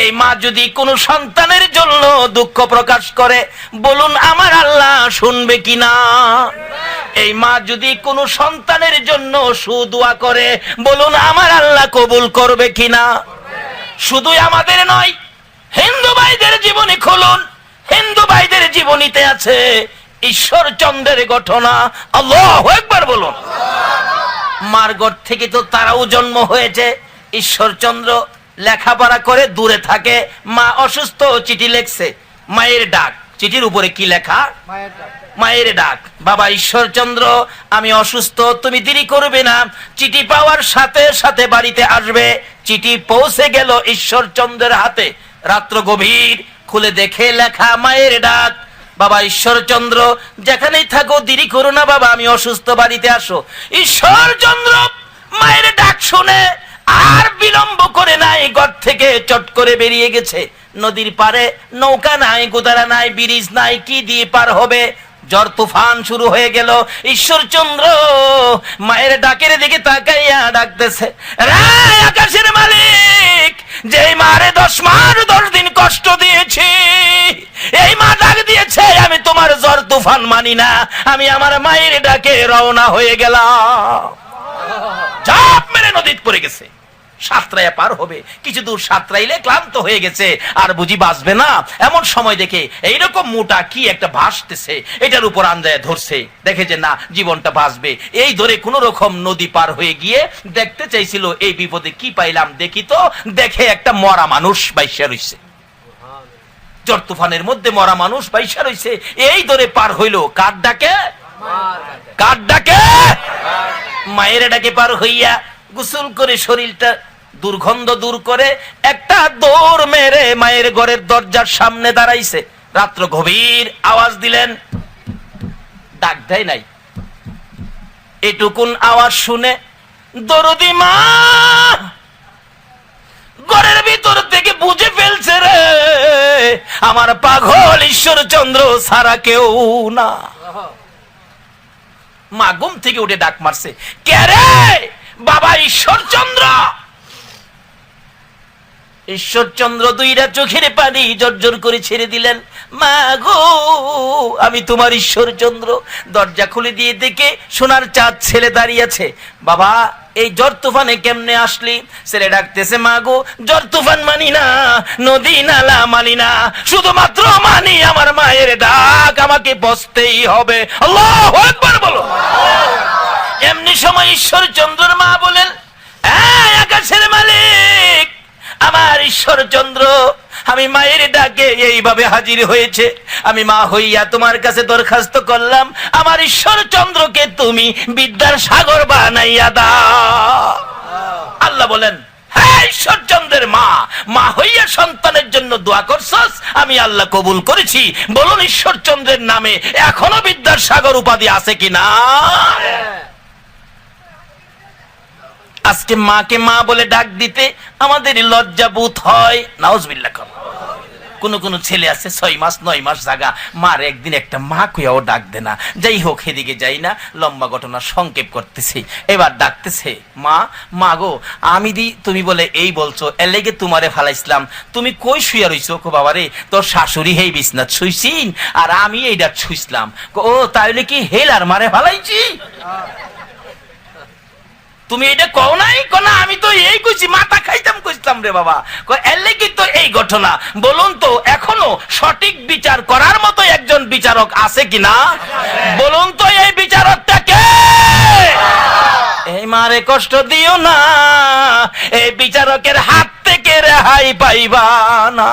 এই মা যদি কোনো সন্তানের জন্য দুঃখ প্রকাশ করে, বলুন আমার আল্লাহ শুনবে কিনা? এই মা যদি কোনো সন্তানের জন্য সুদুয়া করে, বলুন আমার আল্লাহ কবুল করবে কিনা? শুধুই আমাদের নয়, হিন্দু ভাইদের জীবনী খুলুন। হিন্দু ভাইদের জীবনীতে আছে ঈশ্বরচন্দ্রের ঘটনা। আল্লাহ একবার বলুন। মার্গর থেকে তো তারাও জন্ম হয়েছে, ঈশ্বরচন্দ্র লেখাপড়া করে দূরে থাকে। মা অসুস্থ চিঠি লেখছে। মায়ের ডাক। চিঠির উপরে কি লেখা? মায়ের ডাক। বাবা ঈশ্বরচন্দ্র আমি অসুস্থ তুমি দেরি করবে না। চিঠি পাওয়ার সাথে সাথে বাড়িতে আসবে। চিঠি পৌঁছে গেল ঈশ্বরচন্দ্রের হাতে। রাত্র গভীর খুলে দেখে লেখা মায়ের ডাক। বাবা ঈশ্বরচন্দ্র যেখানেই থাকো দেরি করো না বাবা আমি অসুস্থ বাড়িতে আসো। ঈশ্বরচন্দ্র মায়ের ডাক শুনে আর বিলম্ব করে নাই, ঘর থেকে চট করে বেরিয়ে গেছে। নদীর পারে নৌকা নাই গোদারা নাই, ব্রিজ নাই, কি দিয়ে পার হবে? ঝড় তুফান শুরু হয়ে গেল। ঈশ্বরচন্দ্র মায়ের ডাকের দিকে তাকাইয়া ডাকতেছে, রায় আকাশের মালিক, যেই মারে দশ মাস, দশ দিন কষ্ট দিয়েছি, এই মা ডাক দিয়েছে, আমি তোমার জ্বর তুফান মানি না, আমি আমার মায়ের ডাকে রওনা হয়ে গেলাম। চাপ মেরে নদীত পড়ে গেছে। সাতরাইয়া পার হবে। কিছু দূর সাতরাইলে ক্লান্ত হয়ে গেছে, আর বুঝি বাঁচবে না। এমন সময় দেখে এইরকম মোটা কি একটা ভাসতেছে, এটার উপর আন্দায় ধরছে। দেখে যে না, জীবনটা বাঁচবে। এই ধরে কোন রকম নদী পার হয়ে গিয়ে দেখতে চাইছিল, এই বিপদে কি পাইলাম দেখি তো, দেখে একটা মরা মানুষ বাইসা রইছে। ঝড় তুফানের মধ্যে মরা মানুষ বাইসা রইছে। এই ধরে পার হইল, কার ডাকে? কার ডাকে? মায়ের ডাকে পার হইয়া গোসল করে শরীরটা দুর্গন্ধ দূর করে একটা দৌড় মেরে মায়ের ঘরের দরজার সামনে দাঁড়াইছে। রাত্র গভীর আওয়াজ দিলেন, ডাক দেয় নাই। এটুকুন আওয়াজ শুনে, দরদি মা, ঘরের ভিতর থেকে বুঝে ফেলছে রে, আমার পাগল ঈশ্বরচন্দ্র সারা কেউ না। মা ঘুম থেকে উঠে ডাক মারছে, কে রে? বাবা ঈশ্বরচন্দ্র ঈশ্বরচন্দ্র দুইটা চোখের পানি জর্জর করে ছেড়ে দিলেন, মা গো, আমি তোমার ঈশ্বরচন্দ্র। দরজা খুলে দিয়ে দেখে সোনার চাঁদ ছেলে দাঁড়িয়েছে বাবা, এই জ্বর তুফানে কেমনে আসলি? ছেলে ডাকতেছে, মা গো, জ্বর তুফান মানি না, নদী নালা মানি না, শুধুমাত্র মানি আমার মায়ের ডাক, আমাকে বসতেই হবে। আল্লাহ একবার বলো। এমনি সময় ঈশ্বরচন্দ্রের মা বলেন আমার ঈশ্বরচন্দ্র, আমি মায়ের ডাকে এইভাবে হাজির হয়েছে। আমি মা হইয়া তোমার কাছে দরখাস্ত করলাম, আমার ঈশ্বরচন্দ্রকে তুমি বিদ্যার সাগর বানাইয়া দাও। আল্লাহ বলেন হ্যাঁ ঈশ্বরচন্দ্রের মা মা হইয়া সন্তানের জন্য আমি কবুল করেছি। বলুন, ঈশ্বরচন্দ্রের নামে এখনও বিদ্যার সাগর উপাধি আছে কিনা? আজকে মাকে মা বলে ডাক দিতে আমাদের লজ্জাবোধ হয়। নাউজবিল্লা কর কোন কোন ছেলে আছে, ছয় মাস, নয় মাস জাগা। মার একদিন একটা মা কুয়াও ডাক দে না যাই হোক এদিকে যাই না, লম্বা ঘটনা সংক্ষেপ করতেছি। এবার ডাকতেছে, মা মা গো, আমি দি, তুমি বলে এই বলছো, এলেগে তোমারে ফালাইছিলাম। তুমি কই শুয়া রইছো? কো বাবারে, তোর শাশুড়ি হেই বিছনাথ শুইছিন, আর আমি এইটা শুইছিলাম ও, তাইলে কি হেল আর মারে ফালাইছি? তুমি এটা কও নাই? না, আমি তো এই কইছি, মাথা খাইতাম কইতাম রে বাবা। এলে কি তো এই ঘটনা। বলুন তো, এখনও সঠিক বিচার করার মতো একজন বিচারক আছে কি না বলুন তো, এই বিচারকটা কে? এই মারে কষ্ট দিও না, এই বিচারকের হাত থেকে রেহাই পাইবা না।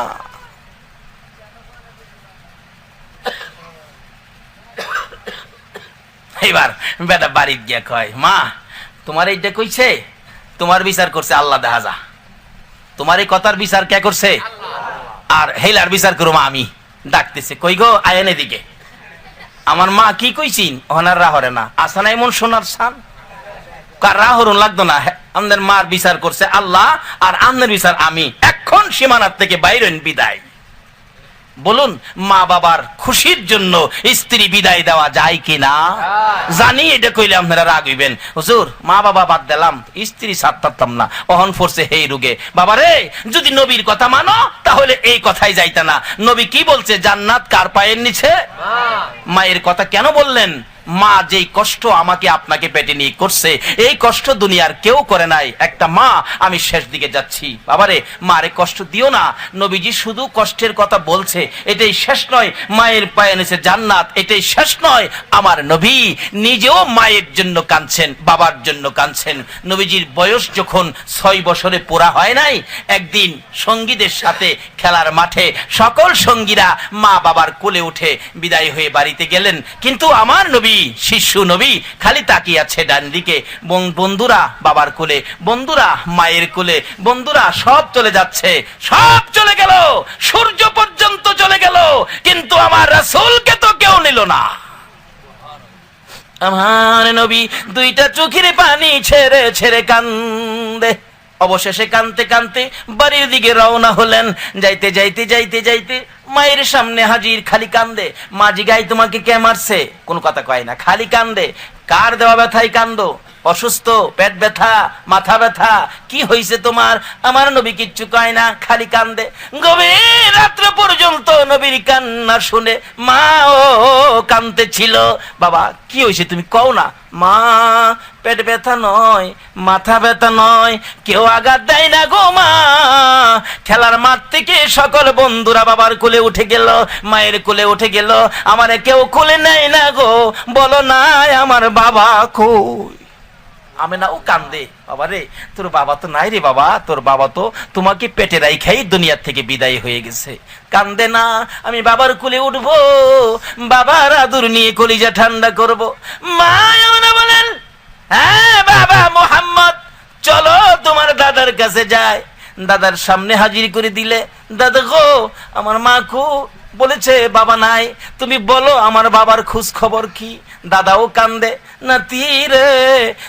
এবার বেটা বাড়িতে গিয়া কয়, মা তোমার এইটা কইছে? তোমার বিচার করছে আল্লাহ দেখা যা। তোমার এই কথার বিচার কে করছে? আর হেলার বিচার করো মা আমি। ডাকতেছে কই গো আয়েন এদিকে। আমার মা কি কইছিন? ওনার রাহরে না। আসা না এমন সোনার সান কার রা রাহরুন লাগতো না? আমাদের মার বিচার করছে আল্লাহ আর আমনের বিচার আমি। এখন সীমানার থেকে বাইরেন বিদায়। বলুন মা বাবার খুশির জন্য স্ত্রী বিদায় দেওয়া যায় কি না জানি এটা কইলে আপনারা রাগ হইবেন। হুজুর মা বাবা বাদ দিলাম স্ত্রী পারতাম না অহন ফোরসে হেই রুগে। বাবা রে যদি নবীর কথা মানো তাহলে এই কথাই যাইতা না। নবী কি বলছে জান্নাত কার পায়ের নিচে? মায়ের কথা কেন বললেন? মা যেই কষ্ট আমাকে আপনাকে পেটে নিয়ে করছে, এই কষ্ট দুনিয়ার কেউ করে নাই। একটা মা, আমি শেষ দিকে যাচ্ছি। বাবারে, মারে কষ্ট দিও না। নবীজি শুধু কষ্টের কথা বলছে, এটাই শেষ নয়। মায়ের পায়ে নিচে জান্নাত, এটাই শেষ নয়। আমার নবী নিজেও মায়ের জন্য কাঁদছেন, বাবার জন্য কাঁদছেন। নবীজির বয়স যখন ছয় বছরে পোড়া হয় নাই, একদিন সঙ্গীদের সাথে খেলার মাঠে সকল সঙ্গীরা মা বাবার কোলে উঠে বিদায় হয়ে বাড়িতে গেলেন। কিন্তু আমার নবী শিশু নবী, খালি তাকিয়ে আছে ডান দিকে। বন্ধুরা বাবার কোলে, বন্ধুরা মায়ের কোলে, বন্ধুরা সব চলে যাচ্ছে, সব চলে গেল, সূর্য পর্যন্ত চলে গেল, কিন্তু আমার রাসূলকে তো কেউ নিল না। আমার নবী দুইটা চোখের পানি ছেড়ে ছেড়ে কান্দে। অবশেষে কানতে কানতে বাড়ির দিকে রওনা হলেন। যাইতে যাইতে যাইতে যাইতে মায়ের সামনে হাজির খালি কান্দে। মা জিগাই, তোমাকে কে মারছে? কোনো কথা কয় না। খালি কান্দে। কার দেওয়া ব্যথায় কান্দো? অসুস্থ, পেট ব্যথা, মাথা ব্যথা, কি হয়েছে তোমার? আমার নবী কিচ্ছু কয় না। খালি কান্দে। গভীর রাত্র পর্যন্ত নবীর কান্না শুনে মা ও কান্দতে ছিল বাবা, কি হয়েছে তুমি কও না? মা পেট ব্যথা নয়, মাথা ব্যথা নয়, কেউ আঘাত দেয় না গো মা। খেলার মাঠ থেকে সকল বন্ধুরা বাবার কোলে উঠে গেল, মায়ের কোলে উঠে গেল, আমারে কেউ কোলে নেয় না গো, বলো না, আমার বাবা কই? আমি না ও কান্দে, বাবা রে, তোর বাবা তো নাই রে বাবা, তোর বাবা তো তোমাকে পেটে রাইখাই দুনিয়ার থেকে বিদায় হয়ে গেছে। কান্দে না, আমি বাবার কুলে উঠবো, বাবার আদুর নিয়ে কলিজা ঠান্ডা করব। মা হ্যাঁ বাবা, মোহাম্মদ। চলো, তোমার দাদার কাছে যায় দাদার সামনে হাজির করে দিলে, দাদা গো, আমার মা কু বলেছে বাবা নাই তুমি বলো আমার বাবার খোঁজ খবর কি? দাদাও কান্দে। না তীরে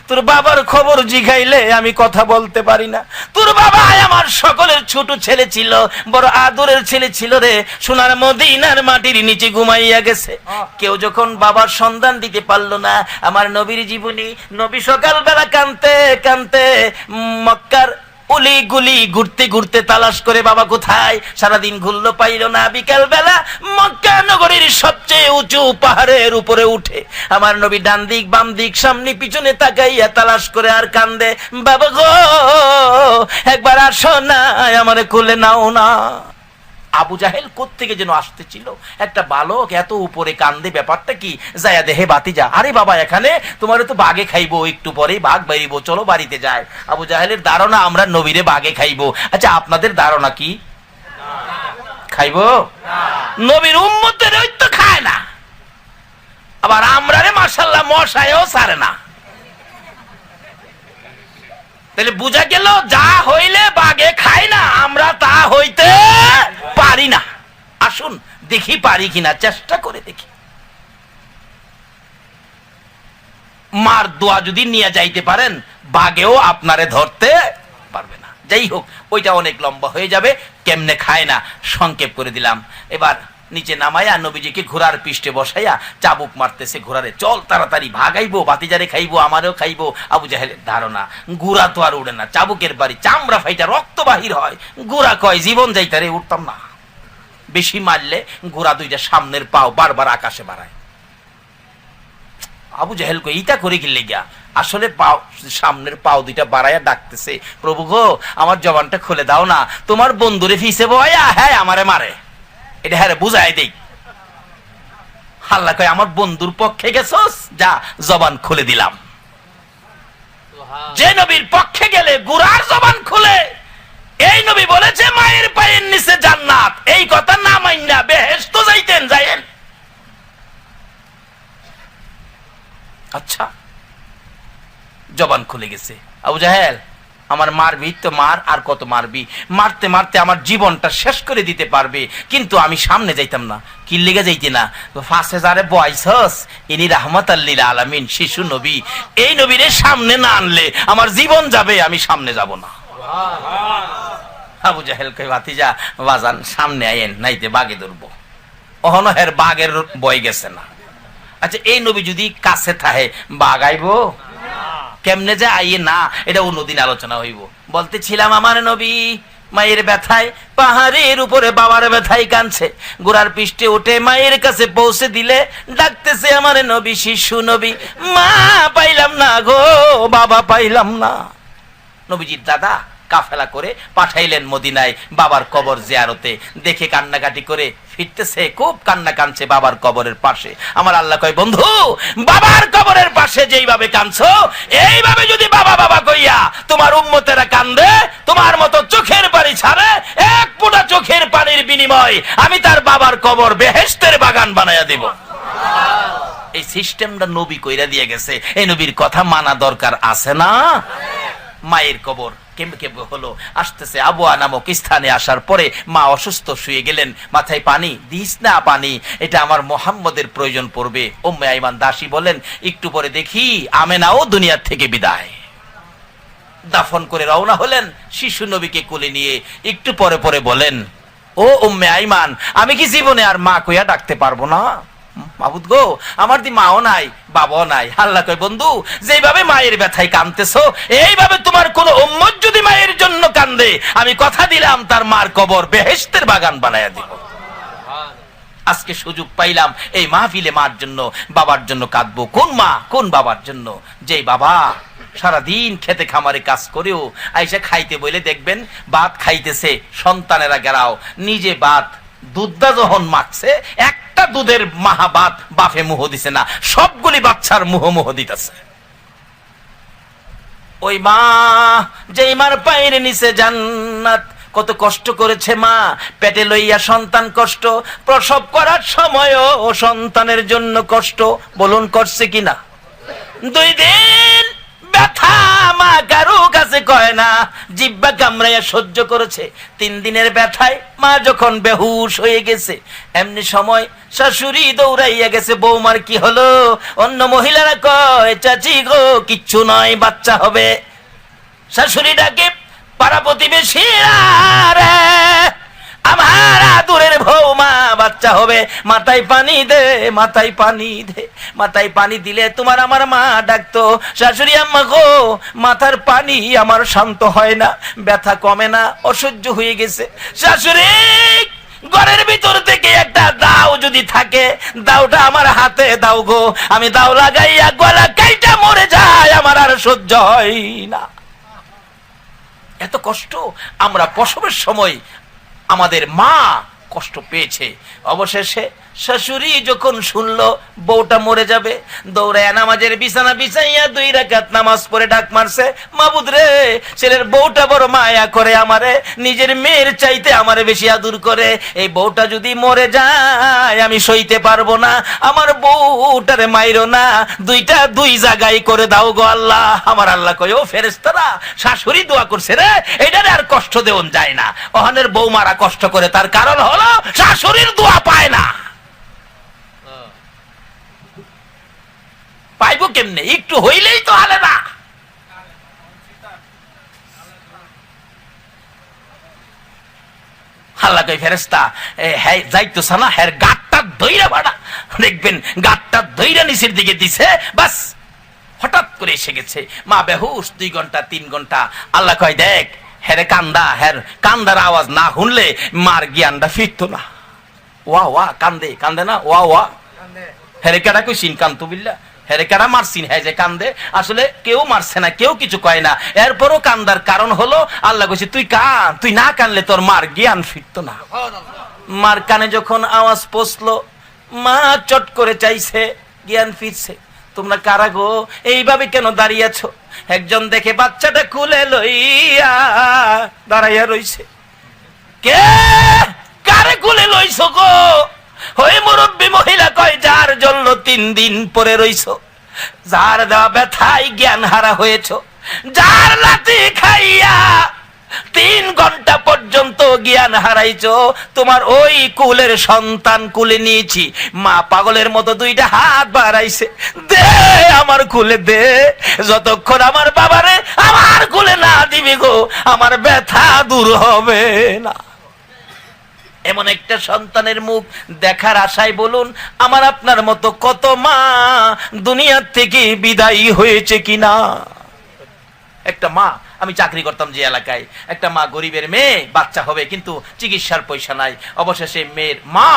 তোর বাবার খবর জিগাইলে আমি কথা বলতে পারি না। তোর বাবা আমার সকলের ছোট ছেলে ছিল বড় আদরের ছেলে ছিল রে সোনার মদিনার মাটির নিচে ঘুমাইয়া গেছে। কেউ যখন বাবার সন্ধান দিতে পারল না আমার নবীর জীবনী নবী সকালবেলা কানতে কানতে মক্কার উলি গুলি ঘুরতে ঘুরতে তালাশ করে বাবা কোথায়? সারাদিন ঘুরলো, পাইল না। বিকাল বেলা মক্কা নগরীর সবচেয়ে উঁচু পাহাড়ের উপরে উঠে আমার নবী ডান দিক, বাম দিক, সামনে পিছনে তাকাইয়া তালাশ করে আর কান্দে, বাবা গো, একবার আসো না, আমার কোলে নাও না। আবু জাহেল থেকে যেন আসতেছিল? একটা বালক এত উপরে কান্দে, ব্যাপারটা কি? যায়া দেহে বাতি যা আরে বাবা, এখানে তোমার তো বাগে খাইবো, একটু পরেই বাঘ বেরিব, চলো বাড়িতে যায় আবু জাহেলের ধারণা, আমরা নবীরে বাগে খাইবো। আচ্ছা আপনাদের ধারণা কি? খাইবো? নবীর উম্মতের ওই তো খায় না। আবার আমরা রে মাসাল্লাহ মশায়ও সারে না। তাহলে বুঝা গেল, যা হইলে বাগে খাই না, আমরা তা হইতে পারি না। আসুন, দেখি পারি কিনা, চেষ্টা করে দেখি। মার দোয়া যদি নিয়ে যাইতে পারেন, বাগেও আপনারে ধরতে পারবে না। যাই হোক, ওইটা অনেক লম্বা হয়ে যাবে, কেমনে খায় না, সংক্ষেপ করে দিলাম। এবার নিচে নামাইয়া নবীজিকে ঘোড়ার পৃষ্ঠে বসাইয়া চাবুক মারতেছে ঘোড়ারে। চল তাড়াতাড়ি, ভাগাইবো, বাতিজারে খাইবো, আমারও খাইবো। আবু জাহেলের ধারণা গুড়া তো আর উড়ে না, চাবুকের বাড়ি চামড়া ফাইটা রক্ত বাহির হয়। গুড়া কয়, জীবন যাইতারে উঠতাম না। বেশি মারলে গোড়া দুইটা সামনের পাও বারবার আকাশে বাড়ায়। আবু জাহেল কই ইটা করে গেলে গিয়া আসলে পাও, সামনের পাও দুইটা বাড়াইয়া ডাকতেছে, প্রভু গো, আমার জবানটা খুলে দাও না। তোমার বন্ধুরে ফিসে বয়া হ্যাঁ আমারে মারে। এটা হ্যাঁ বুঝাই দেই। হাল্লা কয় আমার বন্ধুর পক্ষে গেছস? যা জবান খুলে দিলাম। যে নবীর পক্ষে গেলে গুড়ার জবান খুলে। এই নবী বলেছে মায়ের পায়ের নিচে জান্নাত। এই কথা না মাইনা বেহেশত যাইতেন যাইেন আচ্ছা জবান খুলে গেছে। আবু জাহেল আমার মারবি তো মার আর কত মারবি? মারতে মারতে আমার জীবনটা শেষ করে দিতে পারবে। কিন্তু আমি সামনে যাইতাম না। কি লেগে যাইতে না? ফাঁসে যারে বয়সস ইনি রাহমাত আল্লিল আলামিন শিশু নবী। এই নবীরে সামনে না আনলে আমার জীবন যাবে আমি সামনে যাব না। আবু জাহেল কই ভাতিজা বাজান সামনে আইন নাইতে বাগে ধরবো। অহনহের বাঘের বয় গেছে না। আচ্ছা এই নবী যদি কাছে থাহে বাঘ আইবো কেমনে যে আইয়ে না এটা অন্যদিন আলোচনা হইব। বলতেছিলাম, আমার নবী মায়ের ব্যথায়, পাহাড়ের উপরে বাবার ব্যথায় কানছে গোড়ার পৃষ্ঠে উঠে মায়ের কাছে পৌঁছে দিলে ডাকতেছে আমার নবী, শিশু নবী, মা, পাইলাম না গো, বাবা, পাইলাম না। নবীজির দাদা কাফেলা করে পাঠাইলেন মদিনায় বাবার কবর জিয়ারতে। দেখে কান্নাকাটি করে ফিরতেছে, খুব কান্না কানছে বাবার কবরের পাশে। আমার আল্লাহ কয়, বন্ধু, বাবার কবরের পাশে যেইভাবে কানছো এইভাবে যদি বাবা বাবা কইয়া তোমার উম্মতেরা কান্দে, তোমার মতো চোখের পানি ছাড়ে, এক ফোঁটা চোখের পানির বিনিময় আমি তার বাবার কবর বেহেস্তের বাগান বানাইয়া দেব। এই সিস্টেমটা নবী কইরা দিয়ে গেছে। এই নবীর কথা মানা দরকার আছে না? মায়ের কবর। কেমবে হলো? আসতেছে আবুয়া নামক স্থানে আসার পরে মা অসুস্থ শুয়ে গেলেন। মাথায় পানি। দিস না পানি, এটা আমার মোহাম্মদের প্রয়োজন পড়বে। ও আইমান দাসী বলেন, একটু পরে দেখি, আমেনাও দুনিয়ার থেকে বিদায়। দাফন করে রওনা হলেন শিশু নবীকে কোলে নিয়ে। একটু পরে পরে বলেন, ও উম্মে আইমান, আমি কি জীবনে আর মা কইয়া ডাকতে পারব না? মাবুদ গো, আমার দি মাও নাই, বাবাও নাই। আল্লাহ কয়, বন্ধু, যেইভাবে মায়ের ব্যথায় কানতেছো এইভাবে তোমার কোন উম্মত যদি মায়ের জন্য কান্দে, আমি কথা দিলাম, তার মার কবর বেহেশতের বাগান বানায়া দিব। আজকে সুযোগ পাইলাম, এই মাহফিলে মার জন্য, বাবার জন্য কাঁদবো। কোন মা, কোন বাবার জন্য? যে বাবা সারাদিন খেতে খামারে কাজ করেও আইসা খাইতে বলে দেখবেন, ভাত খাইতেছে, সন্তানেরা গেরাও, নিজে ভাত দুধটা যখন মাখছে একটা দুধের মাহা ভাত বাফে মুহ দিছে না, সবগুলি বাচ্চার মুহ মুহ দিতেছে। ওই মা, যেই মার পায়ের নিচে জান্নাত, কত কষ্ট করেছে মা, পেটে লইয়া সন্তান কষ্ট, প্রসব করার সময়ও ও সন্তানের জন্য কষ্ট, বলুন করছে কিনা? দুই দিন ব্যথা কারও কাছে কয় না, জিব্বা কামড়াইয়া সহ্য করেছে। তিন দিনের ব্যথায় মা যখন বেহুশ হয়ে গেছে, এমনি সময় শাশুড়ি দৌড়াইয়া গেছে, বৌমার কি হলো? অন্য মহিলারা কয়, চাচি গো, কিচ্ছু নয়, বাচ্চা হবে। শাশুড়ি ডাকে, পাড়া প্রতিবেশী রে আমার আদুরের বৌমা, বাচ্চা হবে, মাথায় পানি দে, মাথায় পানি দে। মাথায় পানি দিলে তোমার আমার মা ডাকতো, শাশুড়ি আম্মা গো, মাথার পানি আমার শান্ত হয় না, ব্যথা কমে না, অসহ্য হয়ে গেছে। শাশুড়ি, ঘরের ভিতর থেকে একটা দাও যদি থাকে, দাওটা আমার হাতে দাও গো। আমি দাও লাগাইয়া গলা কাইটা মরে যায়, আমার আর সহ্য হয় না। এত কষ্ট, আমরা প্রসবের সময় আমাদের মা কষ্ট পেয়েছে। অবশেষে শাশুড়ি যখন শুনলো, বউটা মরে যাবে দৌড়ায় নামাজের বিছানা বিছাইয়া দুই রাকাত নামাজ পড়ে ডাক মারছে, মাবুদ রে, ছেলের বউটা বড় মায়া করে আমারে, নিজের মেয়ের চাইতে আমারে বেশি আদর করে। এই বউটা যদি মরে যায়, আমি সইতে পারব না, আমার বউটারে মাইরো না। দুইটা দুই জায়গায় করে দাও গো আল্লাহ। আমার আল্লাহ কয়, ও ফেরেস্তারা শাশুড়ি দোয়া করছে রে এটারে আর কষ্ট দেওন যায় না। অহনের বউ মারা কষ্ট করে, তার কারণ হলো শাশুড়ির দোয়া পায় না। পাইবো কেমনে? একটু হইলেই তো হালে না। হাল্লা কই ফেরেস্তা হ্যাঁ যাইতো না হ্যার গাটটা ধইরা ভাড়া দেখবেন গাটটা ধইরা নিচের দিকে দিছে, বাস। হঠাৎ করে এসে গেছে। মা বেহুশ, দুই ঘণ্টা, তিন ঘণ্টা। আল্লাহ কয়, দেখ হ্যারে কান্দা হ্যার কান্দার আওয়াজ না শুনলে মার জ্ঞানটা ফিরতো না। ওয়া ওয়া কান্দে কান্দে না? ওয়া ওয়া। হেরে কেডা কইছিন কান্তু বিল্লা। হেরে কেডা মারছিন হ্যাঁ যে কান্দে। আসলে কেউ মারছে না কেউ কিছু কয় না। এরপরও কান্দার কারণ হলো আল্লাহ কইছে তুই কান তুই না কানলে তোর মার জ্ঞান ফিরতো না। মার কানে যখন আওয়াজ পৌঁছলো মা চট করে চাইছে জ্ঞান ফিরছে। তোমরা কারা গো? এইভাবে কেন দাঁড়িয়ে আছো একজন দেখে বাচ্চাটা খুলে লইয়া দাঁড়াইয়া রইছে। কে? কারে কুলে লইছো গো? ওই মুরব্বী মহিলা কয়, যার জন্য তিন দিন পরে রইছ, যার দেওয়া ব্যথায় জ্ঞান হারা হয়েছ, যার লাতি খাইয়া তিন ঘণ্টা পর্যন্ত জ্ঞান হারাইছো, তোমার ওই কুলের সন্তান কুলে নিয়েছি। মা পাগলের মতো দুইটা হাত বাড়াইছে। দে আমার কুলে, দে। যতক্ষণ আমার বাবারে আমার কুলে না দিবি গো, আমার ব্যথা দূর হবে না। এমন একটা সন্তানের মুখ দেখার আশায় বলুন, আমার আপনার মতো কত মা দুনিয়ার থেকে বিদায়ী হয়েছে কিনা? একটা মা আমি চাকরি করতাম যে এলাকায়। একটা মা গরিবের মেয়ে বাচ্চা হবে কিন্তু চিকিৎসার পয়সা নাই। অবশেষে মেয়ের মা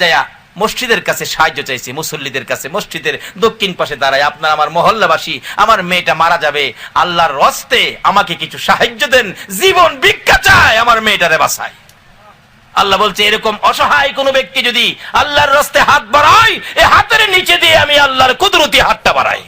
যায়া মসজিদের কাছে সাহায্য চাইছে মুসল্লিদের কাছে। মসজিদের দক্ষিণ পাশে দাঁড়ায় আপনার আমার মহল্লাবাসী আমার মেয়েটা মারা যাবে। আল্লাহর রস্তে আমাকে কিছু সাহায্য দেন। জীবন ভিক্ষা চায় আমার মেয়েটারে বাসায় আল্লাহ বলছে এরকম অসহায় কোন ব্যক্তি যদি আল্লাহর রস্তে হাত বাড়ায় এই হাতের নিচে দিয়ে আমি আল্লাহর কুদরতি হাতটা বাড়াই।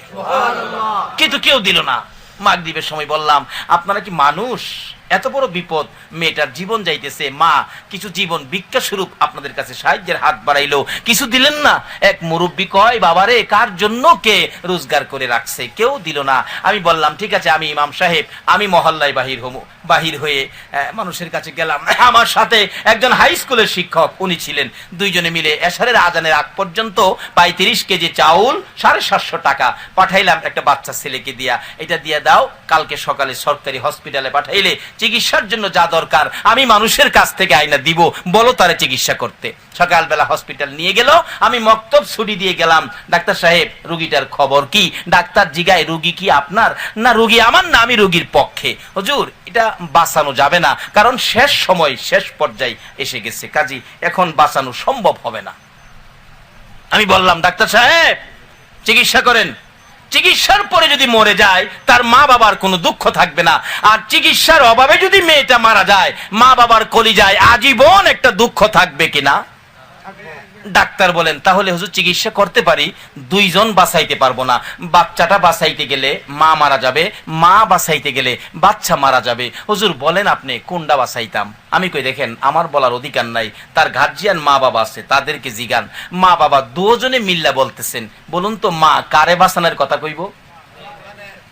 কিন্তু কেউ দিল না। মাগদ্বীপের সময় বললাম, আপনারা কি মানুষ? এত বড় বিপদ। মেয়েটার জীবন যাইতেছে। মা, কিছু জীবন ভিক্ষা স্বরূপ আপনাদের কাছে সাহায্যের হাত বাড়াইলো। কিছু দিলেন না? এক মুরব্বী কয়, বাবারে, কার জন্য কে রোজগার করে রাখছে? কেউ দিল না। আমি বললাম, ঠিক আছে, আমি ইমাম সাহেব, আমি মহল্লায় বাহির হমু বাহির হয়ে মানুষের কাছে গেলাম। আমার সাথে একজন হাই স্কুলের শিক্ষক, উনি ছিলেন। দুইজনে মিলে এশারের আজানের আগ পর্যন্ত পঁয়ত্রিশ কেজি চাউল, সাড়ে সাতশো টাকা পাঠাইলাম একটা বাচ্চা ছেলেকে দিয়া। এটা দিয়ে দাও, কালকে সকালে সরকারি হসপিটালে পাঠাইলে চিকিৎসার জন্য যা দরকার, আমি মানুষের কাছ থেকে আইনা দিব, বলো তারে চিকিৎসা করতে। সকালবেলা হসপিটাল নিয়ে গেল, আমি মক্তব ছুটি দিয়ে গেলাম। ডাক্তার সাহেব, রুগীটার খবর কি? ডাক্তার জিগায়, রুগী কি আপনার? না, রুগী আমার না, আমি রুগীর পক্ষে। হজুর, এটা বাঁচানো যাবে না। কারণ শেষ সময়, শেষ পর্যায়ে এসে গেছে। কাজী, এখন বাঁচানো সম্ভব হবে না। আমি বললাম, ডাক্তার সাহেব, চিকিৎসা করেন। চিকিৎসার পরে যদি মরে যায়, তার মা বাবার কোনো দুঃখ থাকবে না। আর চিকিৎসার অভাবে যদি মেয়েটা মারা যায় মা বাবার কলি যায় আজীবন একটা দুঃখ থাকবে কিনা? ডাক্তার বলেন, তাহলে হুজুর চিকিৎসা করতে পারি, দুইজন বাঁচাইতে পারব না। বাচ্চাটা বাঁচাইতে গেলে মা মারা যাবে, মা বাঁচাইতে গেলে বাচ্চা মারা যাবে। হুজুর বলেন আপনি, কোনটা বাঁচাইতাম? আমি কই, দেখেন, আমার বলার অধিকার নাই। তার গার্জিয়ান মা বাবা আছে, তাদেরকে জিগান। মা বাবা দুজনে মিল্লা বলতেছেন, বলুন তো মা কারে বাঁচানোর কথা কইব?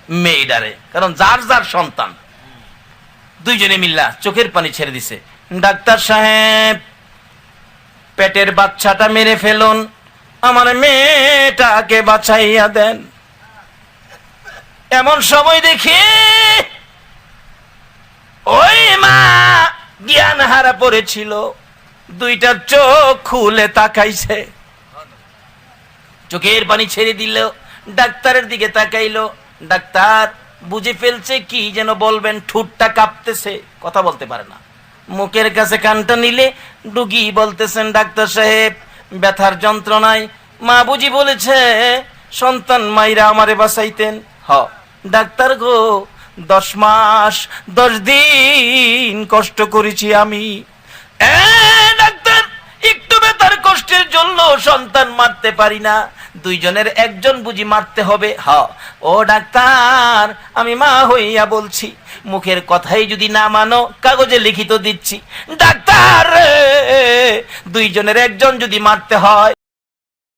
মেয়েডারে কারণ যার যার সন্তান। দুইজনে মিল্লা চোখের পানি ছেড়ে দিছে। ডাক্তার সাহেব পেটের বাচ্চাটা মেরে ফেলুন। আমার মেয়েটাকে বাঁচাইয়া দেন। এমন সময় দেখি ওই মা জ্ঞান হারা পড়েছিল। দুইটা চোখ খুলে তাকাইছে। চোখের পানি ছেড়ে দিল, ডাক্তারের দিকে তাকাইলো। ডাক্তার বুঝে ফেলছে কি যেন বলবেন, ঠুটটা কাঁপতেছে, কথা বলতে পারে না। মুখের কাছে কানটা নিলে ডুগি বলতেছেন, ডাক্তার সাহেব, ব্যথার যন্ত্রণায় মা বুঝি বলেছে, সন্তান মাইরা আমারে বাসাইতেন হ। ডাক্তার গো, দশ মাস, দশ দিন কষ্ট করেছি আমি। ডাক্তার, একটু বেতার কষ্টের জন্য সন্তান মারতে পারি না। দুইজনের একজন বুঝি মারতে হবে। হ, ও ডাক্তার, আমি মা হইয়া বলছি, মুখের কথাই যদি না মানো, কাগজে লিখিত দিচ্ছি। ডাক্তার দুইজনের একজন যদি মারতে হয়